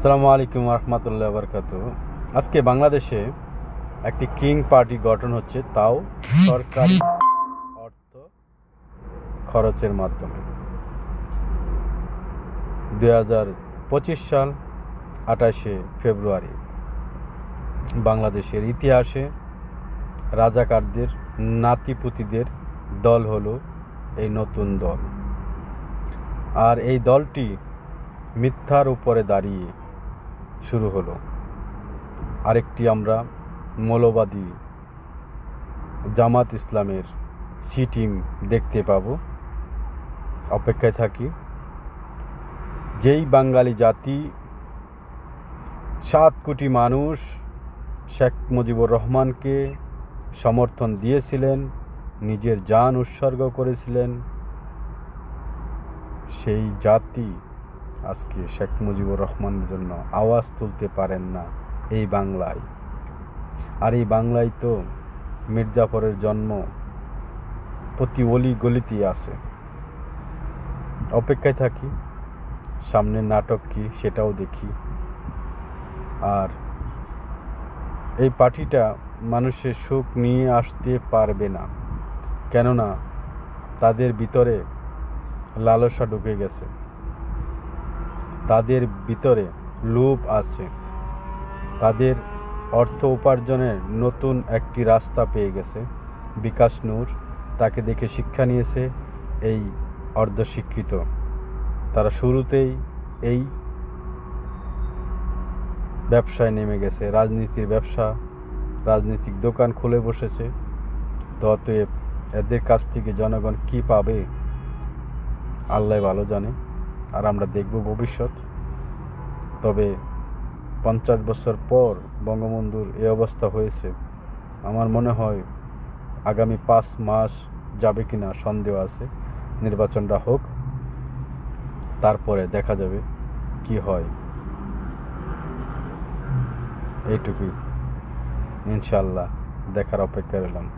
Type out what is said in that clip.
আসসালামু আলাইকুম রহমতুল্লাহ বরকাত আজকে বাংলাদেশে একটি কিং পার্টি গঠন হচ্ছে তাও সরকারি অর্থ খরচের মাধ্যমে। দুই হাজার পঁচিশ সাল আঠাশে ফেব্রুয়ারি বাংলাদেশের ইতিহাসে রাজাকারদের, নাতিপুতিদের দল হলো এই নতুন দল। আর এই দলটি মিথ্যার উপরে দাঁড়িয়ে শুরু হলো। আরেকটি আমরা মৌলবাদী জামাত ইসলামের সি টিম দেখতে পাব। অপেক্ষায় থাকি। যেই বাঙালি জাতি, সাত কোটি মানুষ শেখ মুজিবুর রহমানকে সমর্থন দিয়েছিলেন, নিজের যান উৎসর্গ করেছিলেন, সেই জাতি আজকে শেখ মুজিবুর রহমানের জন্য আওয়াজ তুলতে পারেন না এই বাংলায়। আর এই বাংলায় তো মির্জাফরের জন্ম প্রতি অলি গলিতে আছে। অপেক্ষায় থাকি, সামনের নাটক কি সেটাও দেখি। আর এই পার্টিটা মানুষের সুখ নিয়ে আসতে পারবে না, কেননা তাদের ভিতরে লালসা ঢুকে গেছে। তাদের ভিতরে লোভ আছে। তাদের অর্থ উপার্জনের নতুন একটি রাস্তা পেয়ে গেছে। বিকাশ নূর তাকে দেখে শিক্ষা নিয়েছে এই অর্ধশিক্ষিত। তারা শুরুতেই এই ব্যবসায় নেমে গেছে। রাজনীতির ব্যবসা, রাজনৈতিক দোকান খুলে বসেছে। তো অতএব এদের কাছ থেকে জনগণ কি পাবে, আল্লাহ ভালো জানে। আর আমরা দেখব ভবিষ্যৎ। তবে পঞ্চাশ বছর পর বঙ্গবন্ধুর এ অবস্থা হয়েছে। আমার মনে হয় আগামী পাঁচ মাস যাবে কিনা সন্দেহ আছে। নির্বাচনটা হোক, তারপরে দেখা যাবে কি হয়। এইটুকুই। ইনশাল্লাহ দেখার অপেক্ষা রইলাম।